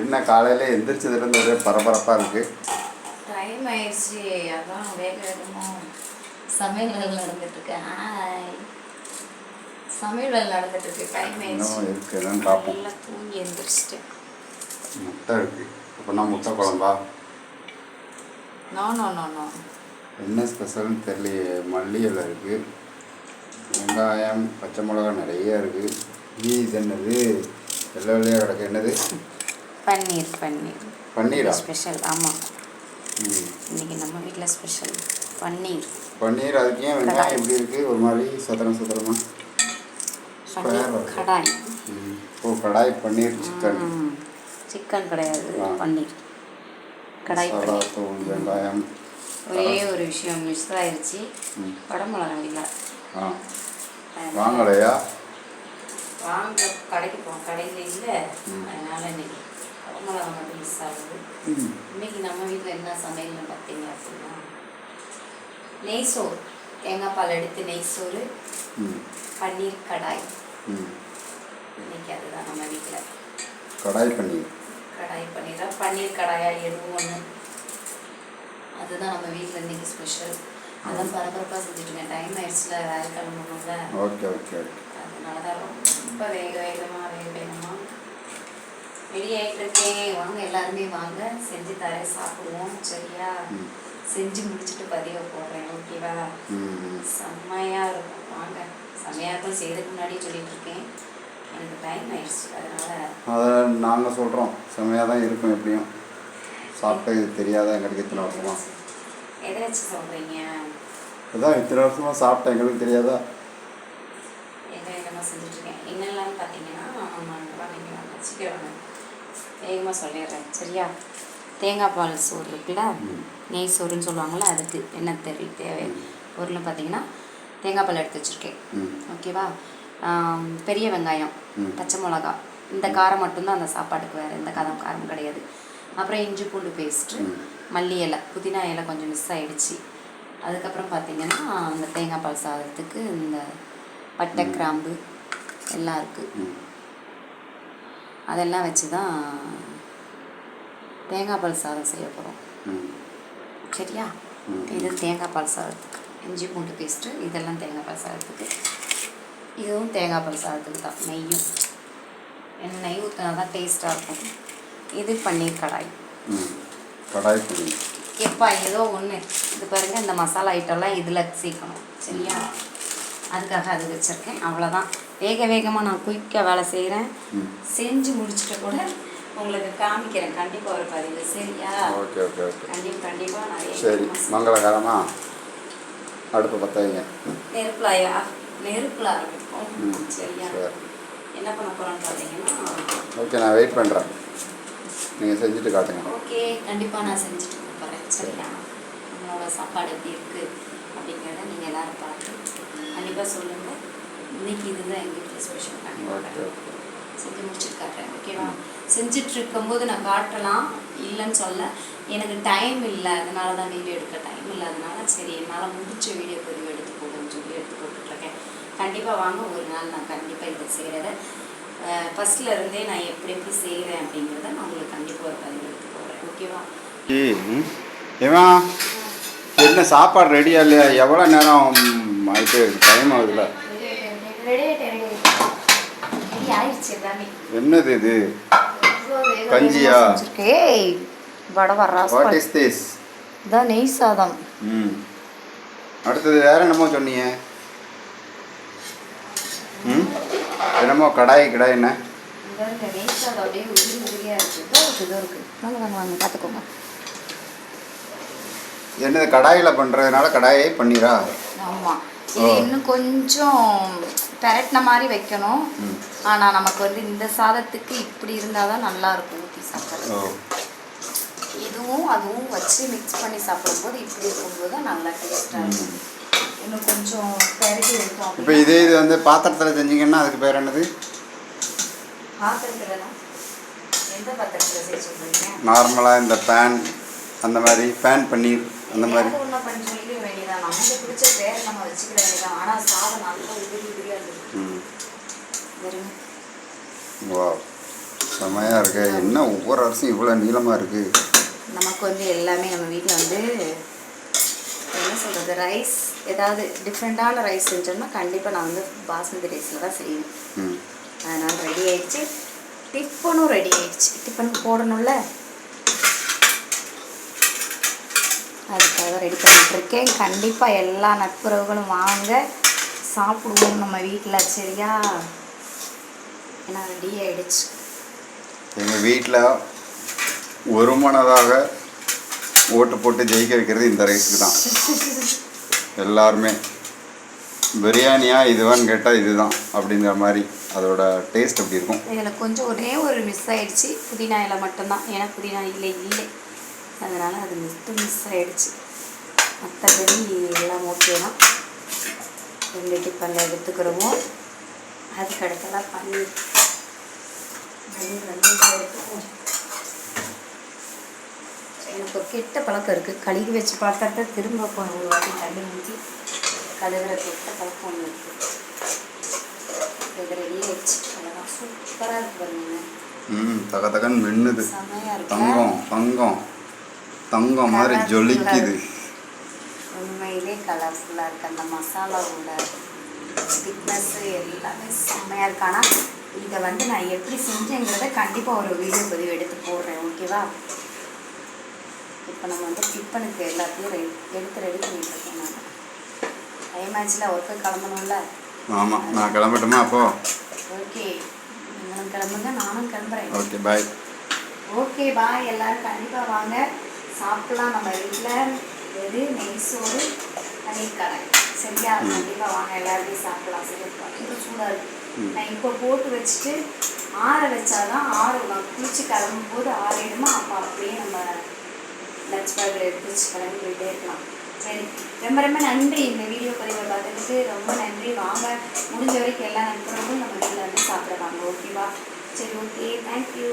என்ன காலையில் எந்திரிச்சதுலேருந்து ஒரே பரபரப்பாக இருக்குது டைம் ஆயிடுச்சு. அதான் வேக வேகமாக சமையல் வேலை நடந்துட்டு இருக்கு. ஹாய் சமையல் வேலை நடந்துட்டு இருக்கு. டைம் ஆயிடுச்சு. இருக்குது என்னன்னு பார்ப்போம் நல்லா தூங்கி எந்திரிச்சிட்டேன். முட்டை இருக்குது அப்படின்னா முட்டை குழம்பா? நோ நோ நோ நோ என்ன ஸ்பெஷல்னு தெரியலையே. மல்லி இலை இருக்குது வெங்காயம் பச்சை மிளகா நிறைய இருக்குது இது என்னது? வெள்ளை வெள்ளையாக கிடக்கு. என்னது? பன்னீர் பன்னீர். பன்னீரா? ஸ்பெஷல் ஆமாம் இன்னைக்கு நம்ம வீட்டில் ஸ்பெஷல் பன்னீர். பன்னீர் அதுக்கு ஏன் வெங்காயம் எப்படி இருக்குது ஒரு மாதிரி சதுரம் சதுரமா. கடாய். ஓ கடாய் பன்னீர் சிக்கன். சிக்கன் கிடையாது. பன்னீர். கடாய் பன்னீர். வெங்காயம் ஒரே ஒரு விஷயம் மிஸ் ஆயிடுச்சு ம். குடமிளகா இல்லை. வாங்கலையா? வாங்க கடைக்கு போவோம் கடையில் இல்லை. அதனால இன்னைக்கு குடமிளகா மட்டும் மிஸ் ஆகுது இன்னைக்கு நம்ம வீட்டில் என்ன சமையல்னு பார்த்தீங்க அப்படின்னா நெய் சோறு. தேங்காய் பால் எடுத்து நெய் சோறு பன்னீர் கடாய். இன்னைக்கு அதுதான் நம்ம வீட்டில் கடாய் பன்னீர். கடாய் பன்னீரா. பன்னீர் கடாயா எதுவும் ஒன்று அதுதான் நம்ம வீட்டில் இன்னைக்கு ஸ்பெஷல் அதான் பரபரப்பாக செஞ்சுட்டுங்க டைம் ஆயிடுச்சுல வேலை கிளம்பணும்ல. ஓகே ஓகே அதனால தான் ரொம்ப வேக வேகமாக ரெடி இருக்கேன் வாங்க எல்லாருமே வாங்க. செஞ்சு தரேன் சாப்பிடுவோம். சரியா? செஞ்சு முடிச்சுட்டு பதிவை போடுறேன். ஓகேவா? செம்மையாக இருக்கும். வாங்க. செம்மையாக இருக்கும். செய்யறதுக்கு முன்னாடி சொல்லிட்டு இருக்கேன். எனக்கு டைம் ஆயிடுச்சு. அதனால அதை நாங்கள் சொல்கிறோம் செம்மையாக தான் இருக்கும் எப்படியும். சாப்பிட்டது தெரியாத? எங்களுக்கு இத்தனை வருஷமா? எதை வச்சு சொல்கிறீங்க அதான் இத்தனை வருஷமா சாப்பிட்டேன். எங்களுக்கு தெரியாதா? வேக வேகமாக செஞ்சுட்ருக்கேன் என்னெல்லாம் பார்த்தீங்கன்னா வாங்க வச்சுக்கிறேன் வேகமாக சொல்லிடுறேன். சரியா? தேங்காய் பால் சோறு இருக்குல்ல. நெய் சோறுன்னு சொல்லுவாங்கள்ல அதுக்கு என்ன தெரி தேவை? பொருள் பார்த்தீங்கன்னா தேங்காய் பால் எடுத்து வச்சுருக்கேன். ஓகேவா? பெரிய வெங்காயம். பச்சை மிளகா இந்த காரம் மட்டும்தான் அந்த சாப்பாட்டுக்கு வேறு எந்த காரம் காரம் கிடையாது. அப்புறம் இஞ்சி பூண்டு பேஸ்ட்டு. மல்லி இலை புதினா இலை கொஞ்சம் மிஸ் ஆயிடுச்சு. அதுக்கப்புறம் பார்த்தீங்கன்னா அந்த தேங்காய் பால் சாதத்துக்கு இந்த பட்டை கிராம்பு எல்லாம் இருக்குது அதெல்லாம் வச்சு தான் தேங்காய் பால் சாதம் செய்ய போகிறோம் ம். சரியா. இது தேங்காய் பால் சாதத்துக்கு. இஞ்சி பூண்டு பேஸ்ட்டு இதெல்லாம் தேங்காய் பால் சாதத்துக்கு. இதுவும் தேங்காய் பால் சாதத்துக்கு தான் நெய்யும். நெய் ஊற்றினா தான் டேஸ்ட்டாக இருக்கும். இது பன்னீர் கடாய். கடாய் பன்னீர் எப்பா ஏதோ ஒன்று இது பாருங்க இந்த மசாலா ஐட்டம்லாம் இதில் சேர்க்கணும். சரியா? அதுக்காக அது வச்சுருக்கேன். அவ்வளோதான் வேக வேகமாக நான் குயிக்காக வேலை செய்கிறேன் செஞ்சு முடிச்சுட்டு கூட உங்களுக்கு காமிக்கிறேன். கண்டிப்பாக ஒரு பதிவு. சரியா? Okay okay okay. கண்டிப்பாக கண்டிப்பாக நிறைய சரி. மங்களகரமா அடுப்பு பற்ற வைங்க நெருப்புலாயா? நெருப்புல ஆரம்பிப்போம் ம். சரியா? சரி. என்ன பண்ண போகிறோம்னு பார்த்தீங்கன்னா ஓகே நான் வெயிட் பண்ணுறேன் நீங்கள் செஞ்சுட்டு காட்டுங்க. ஓகே கண்டிப்பாக நான் செஞ்சுட்டு போகிறேன் சரியா? நம்மளோட சாப்பாடு எப்படி இருக்குது அப்படிங்கிறத நீங்கள் எல்லாரும் பார்த்து கண்டிப்பாக சொல்லுங்கள் இன்னைக்கு இதுதான் எங்கள் வீட்டில் ஸ்பெஷல் ஓகே செஞ்சு முடிச்சுட்டு காட்டுறேன் ஓகேவா செஞ்சுட்டு இருக்கும்போது நான் காட்டலாம் இல்லைன்னு சொல்ல எனக்கு டைம் இல்லை அதனால தான் வீடியோ எடுக்க டைம் இல்லாதனால சரி என்னால் முடிச்ச வீடியோ பதிவு எடுத்து போடுன்னு சொல்லி எடுத்து போட்டுட்ருக்கேன். கண்டிப்பாக வாங்க ஒரு நாள் நான் கண்டிப்பாக இதை செய்கிறத ஃபஸ்ட்டில் இருந்தே நான் எப்படி எப்படி செய்கிறேன் அப்படிங்கிறத நான் உங்களுக்கு கண்டிப்பாக ஒரு பதிவு எடுத்து போடுறேன் ஓகேவா ஏமா என்ன சாப்பாடு ரெடியா இல்லையா? எவ்வளோ நேரம் ஆகிட்டு டைம் ஆகுதுல ரெடி ரெடி ஆயிடுச்சு எல்லாமே என்னது இது? கஞ்சியா? ஏய் வடை வர்றா வாட் இஸ் திஸ் இதான் நெய் சாதம். ம். அடுத்தது வேற என்னமோ சொன்னீங்க. ம்? என்னமோ கடாய் கடாய் என்ன? இந்த நெய் சாதம் அப்படியே உதிரி உதிரியாக இருக்குது இதோ இருக்குது இதோ இருக்குது வாங்க வாங்க வாங்க பார்த்துக்கோங்க. என்னது கடாயில் பண்ணுறதுனால கடாயே பண்ணிரா? ஆமாம் இன்னும் கொஞ்சம் பெரட்டின மாதிரி வைக்கணும். ஆனால் நமக்கு வந்து இந்த சாதத்துக்கு இப்படி இருந்தால் தான் நல்லா இருக்கும் ஊற்றி சாப்பிட்றது இதுவும் அதுவும் வச்சு மிக்ஸ் பண்ணி சாப்பிடும்போது இப்படி இருக்கும்போது தான் நல்லா டேஸ்ட்டாக இருக்கும். இன்னும் கொஞ்சம் இப்போ இதே இது வந்து பாத்திரத்தில் செஞ்சீங்கன்னா அதுக்கு பேர் என்னது? பாத்திரத்துல எந்த பாத்திரத்தில் நார்மலாக இந்த பேன் அந்த மாதிரி பேன் பன்னீர் அந்த மாதிரி. ஏதாவது ஒண்ணு பண்ணி சொல்லிக்க வேண்டியதான் நமக்கு பிடிச்ச பேரை நம்ம வச்சுக்கிட வேண்டியதான் ஆனால் சாதம் நல்லா உதிரி வெறும் வா செமையாக இருக்கு. என்ன ஒவ்வொரு அரிசியும் இவ்வளோ நீளமாக இருக்குது நமக்கு வந்து எல்லாமே நம்ம வீட்டில் வந்து என்ன சொல்கிறது ரைஸ் ஏதாவது டிஃப்ரெண்ட்டான ரைஸ் செஞ்சோம்னா கண்டிப்பாக நான் வந்து பாஸ்மதி ரைஸில் தான் செய்வேன். அதனால் ரெடி ஆயிடுச்சு. டிஃபனும் ரெடி ஆயிடுச்சு. டிஃபனுக்கு போடணும்ல? அதுக்காக ரெடி பண்ணிகிட்ருக்கேன் கண்டிப்பாக எல்லா நட்புறவுகளும் வாங்க. சாப்பிடுவோம் நம்ம வீட்டில் சரியா? ஏன்னா ரெடி ஆயிடுச்சு. எங்கள் வீட்டில் ஒரு மனதாக ஓட்டு போட்டு ஜெயிக்க வைக்கிறது இந்த ரைஸுக்கு தான். எல்லாருமே பிரியாணியா இதுவான்னு கேட்டால் இதுதான் அப்படிங்கிற மாதிரி அதோட டேஸ்ட் அப்படி இருக்கும்? இதில் கொஞ்சம் ஒரே ஒரு மிஸ் ஆயிடுச்சு. புதினா இலை மட்டும்தான். ஏன்னா புதினா இல்லை இல்லை. அதனால் அது மட்டும் மிஸ் ஆயிடுச்சு. மற்றபடி எல்லாம் ஓகே தான். ரெண்டு டிஃபனில் எடுத்துக்கிறோமோ அதுக்கு பன்னீர் பன்னீர் வந்து இதில் எடுத்துக்குவோம். எனக்கு கெட்ட பழக்கம் இருக்குது கழுகி வச்சு பாத்திரத்தை திரும்ப இப்போ ஒரு வாட்டி தண்ணி ஊற்றி கழுவுற கெட்ட பழக்கம் ஒன்று இருக்குது இது ரெடி ஆயிடுச்சு. அவ்வளோதான் சூப்பராக இருக்கு பாருங்க. ம் தக தகன்னு மின்னுது. தங்கம் தங்கம். தங்கம் மாதிரி ஜொலிக்குது. உண்மையிலே கலர்ஃபுல்லாக இருக்குது அந்த மசாலாவோட திக்னஸ்ஸு எல்லாமே செம்மையாக இருக்கு. ஆனால் இதை வந்து நான் எப்படி செஞ்சேங்கிறத கண்டிப்பாக ஒரு வீடியோ பதிவு எடுத்து போடுறேன் ஓகேவா இப்போ நம்ம வந்து டிஃபனுக்கு எல்லாத்தையும் ரெடி எடுத்து ரெடி பண்ணிட்டு இருக்கேன் நான் டைம் ஆச்சுல ஒர்க்கு கிளம்பணும்ல? ஆமாம் நான் கிளம்பட்டுமா அப்போ? ஓகே நீங்களும் கிளம்புங்க நானும் கிளம்புறேன். ஓகே பாய் ஓகே பாய் எல்லாரும் கண்டிப்பாக வாங்க. சாப்பிடலாம் நம்ம வீட்டில் எது நெய் சோறு பன்னீர் கடை சரியா? கண்டிப்பாக வாங்க. எல்லாருமே சாப்பிடலாம். சரி ரொம்ப சூடாக இருக்கு. ம். நான் இப்போ போட்டு வச்சுட்டு ஆற வச்சாதான் ஆறும் குளிச்சு கிளம்பும் போது ஆறிடுமா அப்போ அப்படியே நம்ம லஞ்ச் பேக்கில் எடுத்து வச்சு கிளம்பி போயிட்டே இருக்கலாம். சரி ரொம்ப ரொம்ப நன்றி இந்த வீடியோ பதிவை பார்த்ததுக்கு ரொம்ப நன்றி. வாங்க முடிஞ்ச வரைக்கும் எல்லா நண்பர்களும் நம்ம வீட்டில் வந்து சாப்பிட வாங்க ஓகேவா? சரி ஓகே தேங்க்யூ